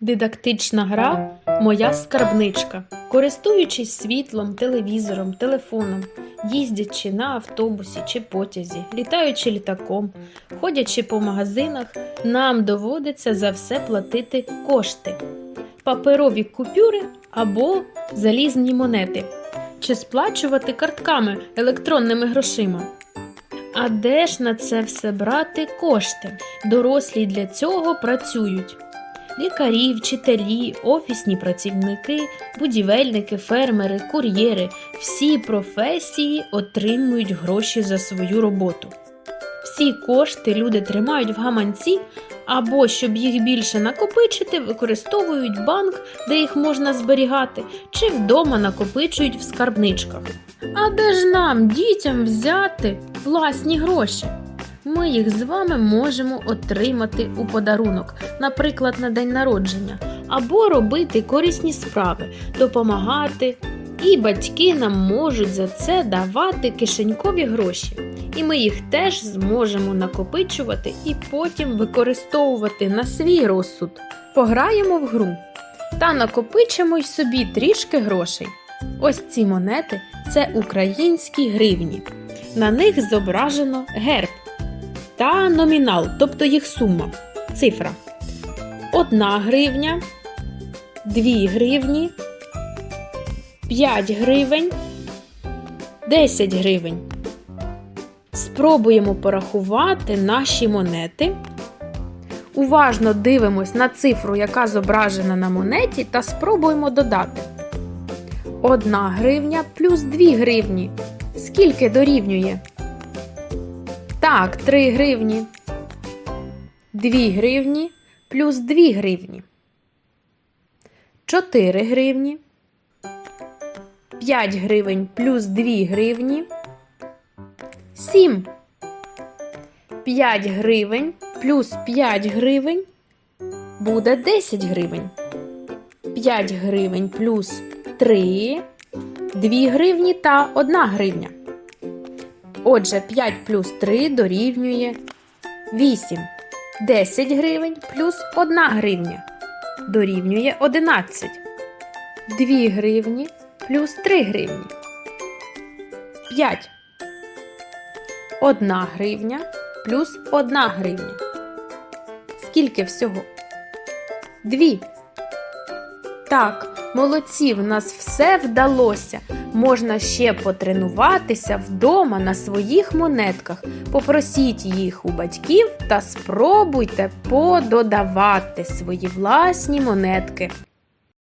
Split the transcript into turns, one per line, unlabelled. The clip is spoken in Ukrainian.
Дидактична гра Моя скарбничка. Користуючись світлом, телевізором, телефоном, їздячи на автобусі чи потязі, літаючи літаком, ходячи по магазинах, нам доводиться за все платити кошти, паперові купюри або залізні монети, чи сплачувати картками електронними грошима. А де ж на це все брати кошти? Дорослі для цього працюють. Лікарі, вчителі, офісні працівники, будівельники, фермери, кур'єри всі професії отримують гроші за свою роботу. Всі кошти люди тримають в гаманці або, щоб їх більше накопичити, використовують банк, де їх можна зберігати, чи вдома накопичують в скарбничках. А де ж нам, дітям, взяти власні гроші? Ми їх з вами можемо отримати у подарунок, наприклад, на день народження, або робити корисні справи, допомагати. І батьки нам можуть за це давати кишенькові гроші. І ми їх теж зможемо накопичувати і потім використовувати на свій розсуд. Пограємо в гру та накопичимо й собі трішки грошей. Ось ці монети це українські гривні. На них зображено герб та номінал, тобто їх сума, цифра. Одна гривня, 2 гривні, 5 гривень, 10 гривень. Спробуємо порахувати наші монети. Уважно дивимось на цифру, яка зображена на монеті, та спробуємо додати. 1 гривня плюс 2 гривні. Скільки дорівнює? Так, 3 гривні. 2 гривні плюс 2 гривні. 4 гривні. 5 гривень плюс 2 гривні. 7. 5 гривень плюс 5 гривень буде 10 гривень. 5 гривень плюс 3, 2 гривні та 1 гривня. Отже, 5 плюс 3 дорівнює 8. 10 гривень плюс 1 гривня дорівнює 11. 2 гривні плюс 3 гривні. 5. 1 гривня плюс 1 гривня. Скільки всього? 2. Так, молодці, в нас все вдалося. Можна ще потренуватися вдома на своїх монетках. Попросіть їх у батьків та спробуйте пододавати свої власні монетки.